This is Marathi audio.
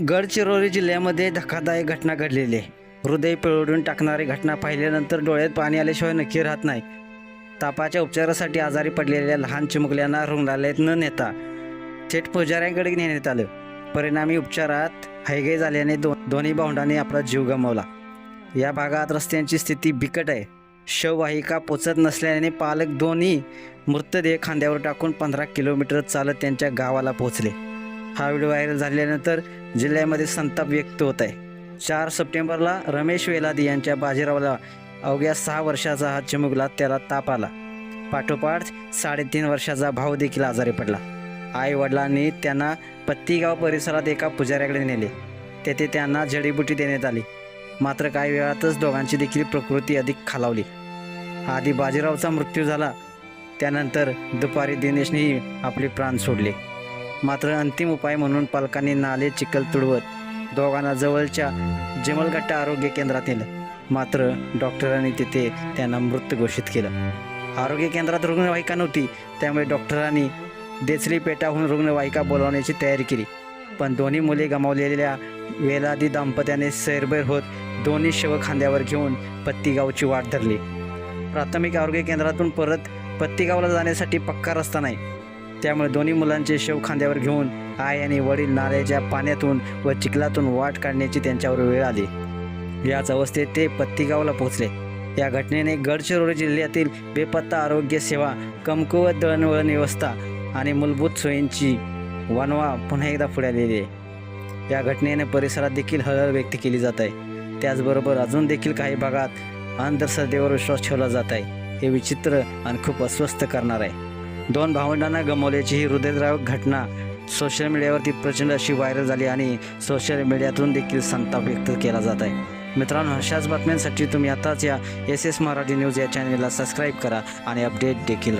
गडचिरोली जिल्ह्यामध्ये धक्कादायक घटना घडलेली आहे. हृदय पिळवडून टाकणारी घटना पाहिल्यानंतर डोळ्यात पाणी आल्याशिवाय नक्की राहत नाही. तापाच्या उपचारासाठी आजारी पडलेल्या लहान चिमुकल्यांना रुग्णालयात न नेता थेट पुजाऱ्यांकडे नेण्यात आलं. परिणामी उपचारात हायगे झाल्याने दो दोन्ही भावंडांनी आपला जीव गमावला. या भागात रस्त्यांची स्थिती बिकट आहे. शववाहिका पोचत नसल्याने पालक दोन्ही मृतदेह खांद्यावर टाकून पंधरा किलोमीटर चालत त्यांच्या गावाला पोहोचले. हा व्हिडिओ व्हायरल झाल्यानंतर जिल्ह्यामध्ये संताप व्यक्त होत आहे. चार सप्टेंबरला रमेश वेलादी यांच्या बाजीरावला अवघ्या सहा वर्षाचा हा चिमुकला त्याला ताप आला. पाठोपाठ साडेतीन वर्षाचा भाऊ देखील आजारी पडला. आई वडिलांनी त्यांना पत्तीगाव परिसरात एका पुजाऱ्याकडे नेले. तेथे त्यांना जडीबुटी देण्यात आली. मात्र काही वेळातच दोघांची देखील प्रकृती अधिक खालावली. आधी बाजीरावचा मृत्यू झाला. त्यानंतर दुपारी दिनेशनेही आपले प्राण सोडले. मात्र अंतिम उपाय म्हणून पालकांनी नाले चिखल तुडवत दोघांना जवळच्या जमलगट्टा आरोग्य केंद्रात नेलं मात्र डॉक्टरांनी तिथे त्यांना मृत घोषित केलं. आरोग्य केंद्रात रुग्णवाहिका नव्हती त्यामुळे डॉक्टरांनी देचली पेटाहून रुग्णवाहिका बोलावण्याची तयारी केली. पण दोन्ही मुले गमावलेल्या वेलादी दाम्पत्याने सैरबैर होत दोन्ही शव खांद्यावर घेऊन पत्तीगावची वाट धरली. प्राथमिक आरोग्य केंद्रातून परत पत्तीगावला जाण्यासाठी पक्का रस्ता नाही. त्यामुळे दोन्ही मुलांचे शव खांद्यावर घेऊन आई आणि वडील नाल्याच्या पाण्यातून व चिखलातून वाट काढण्याची त्यांच्यावर वेळ आली. याच अवस्थेत ते पत्तीगावला पोहोचले. या घटनेने गडचिरोली जिल्ह्यातील बेपत्ता आरोग्य सेवा कमकुवत दळणवळण व्यवस्था आणि मूलभूत सोयींची वनवा पुन्हा एकदा पुढे आलेली आहे. या घटनेने परिसरात देखील हळहळ व्यक्त केली जात आहे. त्याचबरोबर अजून देखील काही भागात अंधश्रद्धेवर विश्वास ठेवला जात आहे. हे विचित्र आणि खूप अस्वस्थ करणार आहे. दोन भावंडांना गमावल्याची ही हृदयद्रावक घटना सोशल मीडियावरती प्रचंड अशी व्हायरल झाली आणि सोशल मीडियातून देखील संताप व्यक्त केला जात आहे. मित्रांनो अशाच बातम्यांसाठी तुम्ही आताच या एस एस मराठी न्यूज या चॅनलला सबस्क्राईब करा आणि अपडेट देखील